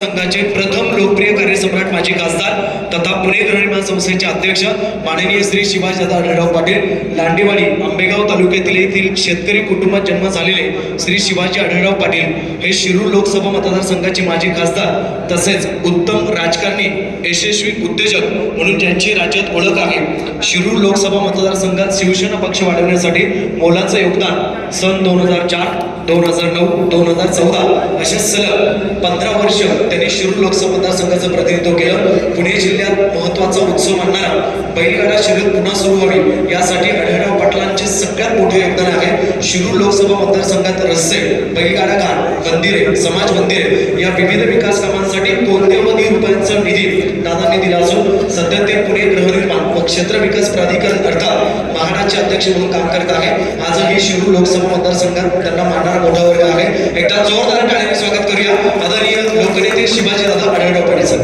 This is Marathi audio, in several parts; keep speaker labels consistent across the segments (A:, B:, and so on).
A: संघाचे प्रथम लोकप्रिय कार्यसम्राट माजी खासदार तथा पुणे ग्रामीण संस्थेचे अध्यक्ष माननीय श्री शिवाजी आढळराव पाटील लांडेवाडी आंबेगाव तालुक्यातील येथील शेतकरी कुटुंबात जन्म झालेले श्री शिवाजी आढळराव पाटील हे शिरूर लोकसभा मतदारसंघाचे माजी खासदार तसेच उत्तम राजकारणी यशस्वी उद्योजक म्हणून ज्यांची राज्यात ओळख आहे. शिरूर लोकसभा मतदारसंघात शिवसेना पक्ष वाढवण्यासाठी मोलाचं योगदान सन दोन हजार चार दोन हजार नऊ दोन हजार चौदा असे सलग पंधरा वर्ष त्यांनी शिरूर लोकसभा मतदारसंघाचं प्रतिनिधित्व केलं. पुणे जिल्ह्यात महत्त्वाचा उत्सव मानणारा बैलगाडा शर्यत पुन्हा सुरू व्हावी यासाठी आढळराव पाटलांचे सगळ्यात मोठे योगदान आहे. शिरूर लोकसभा मतदारसंघात रस्ते बैलगाडा घाट मंदिरे समाज मंदिरे या विविध विकास कामांसाठी कोट्यवधी रुपयांचा निधी दादांनी दिला असून सध्या ते पुणे गृहनिर्माण व क्षेत्र विकास प्राधिकरण अर्थात महाराजचे अध्यक्ष म्हणून काम करत आहे. आजही शिरूर लोकसभा मतदारसंघात त्यांना मानणारा मोठा वर्ग आहे. एकदा जोरदार टाळ्याने स्वागत करूया. आदरणीय लोकनेते शिवाजी दादा आढळराव पाटील सर.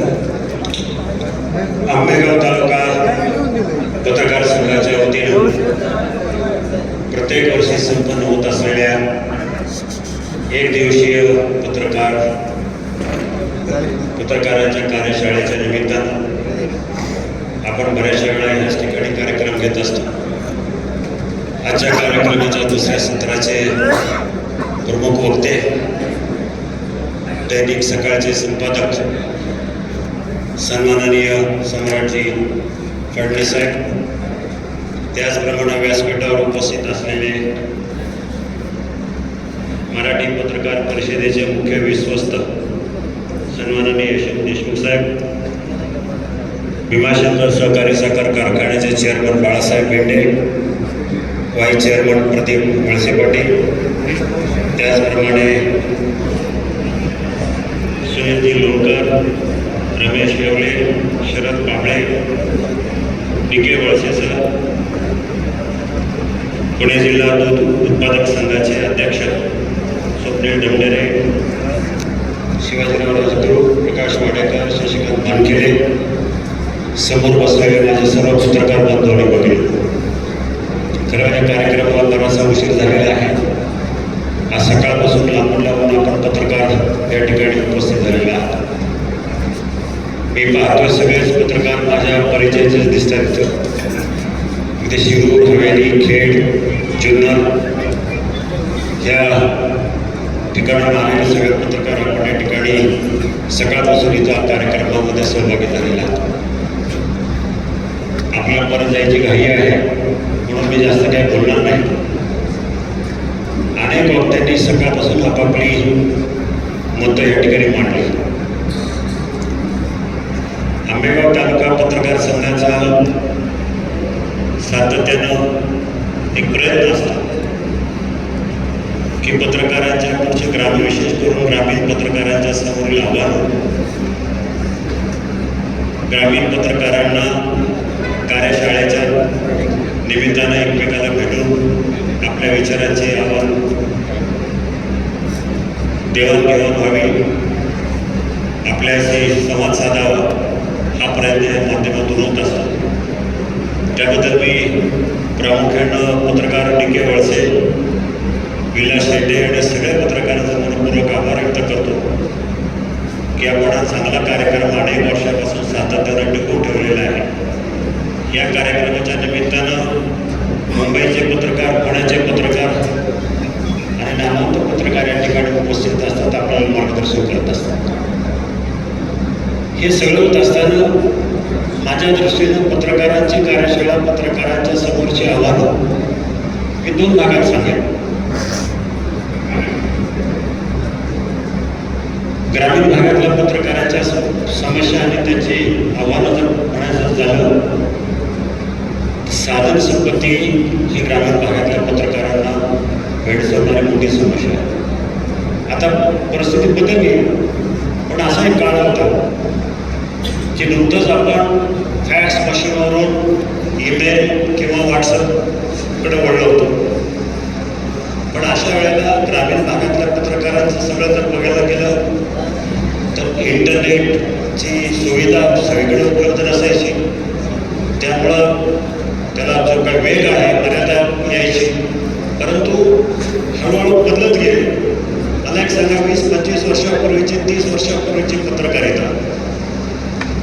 B: आंबेगाव तालुका पत्रकार संघाच्या वतीनं प्रत्येक वर्षी संपन्न होत असलेल्या एक दिवसीय पत्रकार पत्रकारांच्या कार्यशाळेच्या निमित्तानं आपण बऱ्याचशा वेळा याच ठिकाणी कार्यक्रम घेत असतो. आजच्या कार्यक्रमाच्या दुसऱ्या सत्राचे प्रमुख वक्ते दैनिक सकाळचे संपादक सन्माननीय सम्राटजी फडणवीस साहेब त्याचप्रमाणे व्यासपीठावर उपस्थित असलेले मराठी पत्रकार परिषदेचे मुख्य विश्वस्त सन्माननीय यशवंत देशमुख साहेब भीमाशंकर सहकारी साखर कारखान्याचे chairman Balasaheb Bhende vice chairman Pradeep Walse Patil. त्याचप्रमाणे सुनीलजी लोणकर रमेश येवले शरद कांबळे डी वळसे सर. पुणे जिल्हा दूध उत्पादक संघाचे अध्यक्ष स्वप्नील दंडेरे शिवाजीराव राजगुरू प्रकाश वाडेकर शशिकांत मानखेडे समोर बसलेले माझे सर्व पत्रकार बांधव आणि खरं या कार्यक्रमाला बराचसा उशीर झालेला आहे. आज सकाळपासून लांबून लांबून आपण पत्रकार या ठिकाणी उपस्थित झालेला आहात. मी पाहतोय सगळेच पत्रकार माझ्या परिचयाचेच दिसतात. इथे शिरूर हवेली खेड जुन्नर या ठिकाणाहून आलेले सगळे पत्रकार आपण या ठिकाणी सकाळपासून इथं कार्यक्रमामध्ये सहभागी झालेला आहात. आपल्याला परत जायची घाई आहे. मी जास्त काही बोलणार नाही. अनेक वक्त्यांनी सकाळपासून आपापली मतं या ठिकाणी मांडली. आंबेगाव तालुका पत्रकार संघाचा सातत्यानं एक प्रयत्न असतो की पत्रकारांच्या पुढचे ग्रामीण विशेष करून ग्रामीण पत्रकारांच्या समोरील आव्हान ग्रामीण पत्रकारांना कार्यशाळेच्या निमित्तानं एकमेकाला भेटून आपल्या विचारांची आव्हान देवाणघेवाण व्हावी. आपल्याशी संवाद साधावा हा प्रयत्न या माध्यमातून होत असतो. त्याबद्दल मी प्रामुख्यानं पत्रकार डी के वळसे विलास शेट्टे आणि सगळ्या पत्रकारांचा मनपूर्वक आभार व्यक्त करतो की आपण हा चांगला कार्यक्रम अनेक वर्षापासून सातत्यानं टिकून ठेवलेला आहे. या कार्यक्रमाच्या निमित्तानं मुंबईचे पत्रकार पुण्याचे पत्रकार आणि नामांत पत्रकार या ठिकाणी उपस्थित असतात आपल्याला मार्गदर्शन करत असतात. हे सगळं होत असताना माझ्या दृष्टीनं पत्रकारांची कार्यशाळा पत्रकारांच्या समोरची आव्हानं मी दोन भागात सांगेन ग्रामीण भागातल्या पत्रकारांच्या समस्या आणि त्यांची आव्हानं जर म्हणायचं झालं साधन संपत्ती ही ग्रामीण भागातल्या पत्रकारांना भेडसवणारी मोठी समस्या आहे. आता परिस्थिती बदलली पण असा एक काळ होता की नुकतंच आपण फॅक्स मशीनवरून ईमेल किंवा व्हॉट्सअपकडे वळलो होतो. पण अशा वेळेला ग्रामीण भागातल्या पत्रकारांचं सगळं जर बघायला गेलं तर इंटरनेटची सुविधा सगळीकडे उपलब्ध नसायची. त्यामुळं त्याला जो वेग आहे मर्यादा यायची. परंतु हळूहळू बदलत गेले. मला एक सांगा वीस पंचवीस वर्षापूर्वीची तीस वर्षापूर्वीची पत्रकारिता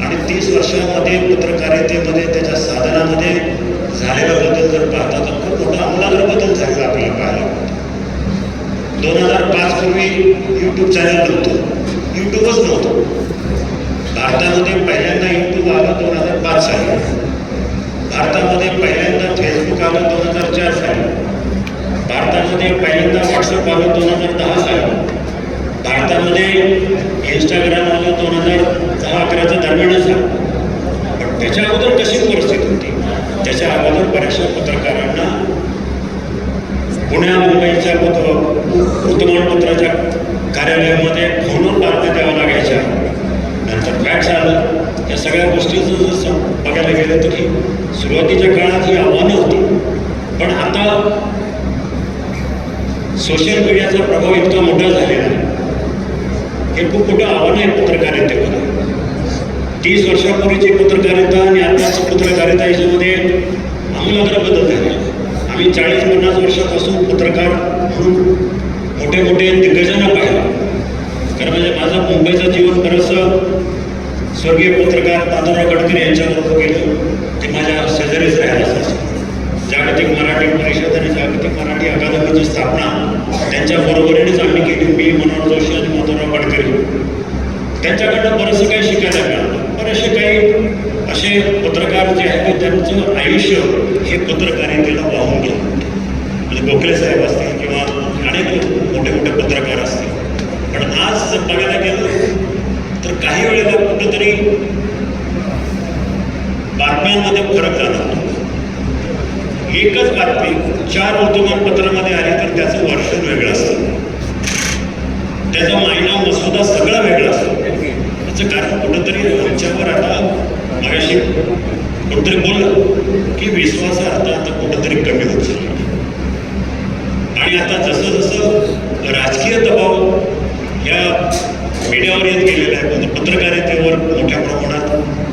B: आणि तीस वर्षामध्ये पत्रकारितेमध्ये त्याच्या साधनामध्ये झालेला बदल जर पाहता तर खूप मोठा आमूलाग्र बदल झालेला आपल्याला पाहायला दोन हजार पाच पूर्वी यूट्यूब चॅनल नव्हतं. यूट्यूबच नव्हतं. भारतामध्ये पहिल्यांदा यूट्यूब आला दोन हजार पाच साली. भारतामध्ये पहिल्यांदा फेसबुक आलं दोन हजार चार साली. भारतामध्ये पहिल्यांदा व्हॉट्सअप आलं दोन हजार दहा साली. भारतामध्ये इंस्टाग्राम आलं दोन हजार दहा अकराच्या दरम्यानच झालं पण त्याच्या अगोदर कशी परिस्थिती होती? त्याच्या अगोदर बऱ्याचशा पत्रकारांना पुण्या मुंबईच्या पत्र वृत्तमानपत्राच्या कार्यालयामध्ये फोनवर बातम्या द्याव्या लागायच्या. नंतर फॅक्स आलं. या सगळ्या गोष्टीचं जसं बघायला गेलं तरी सुरुवातीच्या काळात ही आव्हानं होती. पण आता सोशल मीडियाचा प्रभाव इतका मोठा झालेला आहे. हे खूप मोठं आव्हान आहे पत्रकारितेमध्ये तीस वर्षापूर्वीची पत्रकारिता आणि आताची पत्रकारिता याच्यामध्ये आमूलाग्र बदल झाले. आम्ही चाळीस पन्नास वर्षापासून पत्रकार म्हणून मोठे मोठे दिग्गजांना पाहिलं. कारण म्हणजे माझं मुंबईचं जीवन बरंचसं स्वर्गीय पत्रकार दादाराव गडकरी यांच्याबरोबर गेलो. ते माझ्या शेजारीच राहायला असायचे. जागतिक मराठी परिषद आणि जागतिक मराठी अकादमीची स्थापना त्यांच्या बरोबरीनेच आम्ही केली. मी मनोहर जोशी आणि माधवराव गडकरी. त्यांच्याकडनं बरंचसं काही शिकायला मिळालं. बरेचसे काही असे पत्रकार जे आहेत त्यांचं आयुष्य हे पत्रकारितेला वाहून गेलं. म्हणजे गोखले साहेब असतील किंवा अनेक मोठे मोठे पत्रकार असतील. पण आज जर बघायला गेलं तर काही वेळेला कुठंतरी बातम्यांमध्ये फरक जाणवतो. एकच बातमी चार वर्तमानपत्रामध्ये आली तर त्याचं वर्षन वेगळं असतं. त्याचा मायना मसुदा सगळा वेगळा असतो. त्याचं कारण कुठंतरी आमच्यावर आता मगाशी कुठंतरी बोललं की विश्वासार्हता आता कुठंतरी कमी होत चालला. आणि आता जसं जसं राजकीय दबाव या मीडियावर येत गेलेला आहे पत्रकारितेवर मोठ्या प्रमाणात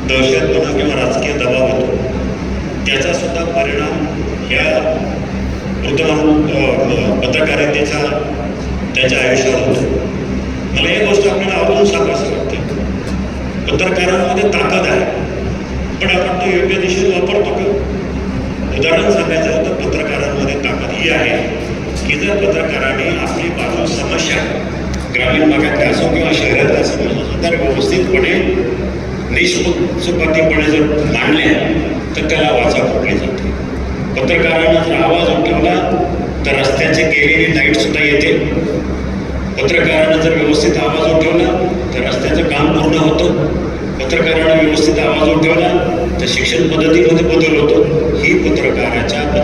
B: दहशतपणा किंवा राजकीय दबाव होतो त्याचा सुद्धा परिणाम या वृत्तमान पत्रकारितेचा त्याच्या आयुष्यावर होतो. मला ही गोष्ट आपल्याला आवडून सांगायचं वाटते. पत्रकारांमध्ये ताकद आहे. पण आपण तो योग्य दिशेने वापरतो का? उदाहरण सांगायचं होतं तर पत्रकारांमध्ये ताकद ही आहे की जर पत्रकारांनी आपली बाजू समस्या ग्रामीण भागात असो किंवा शहरातल्या जर व्यवस्थितपणे निष्पक्षपातीपणे जर मांडल्या तर त्याला वाचा फोडली जाते. पत्रकारांना जर आवाज उठवला तर रस्त्याचे गेलेली लाइट सुद्धा येते. पत्रकारांना जर व्यवस्थित आवाज उठवला तर रस्त्याचं काम पूर्ण होतं. पत्रकारांना व्यवस्थित आवाज उठवला तर शिक्षण पद्धतीमध्ये बदल होतो. ही पत्रकाराच्या पत्र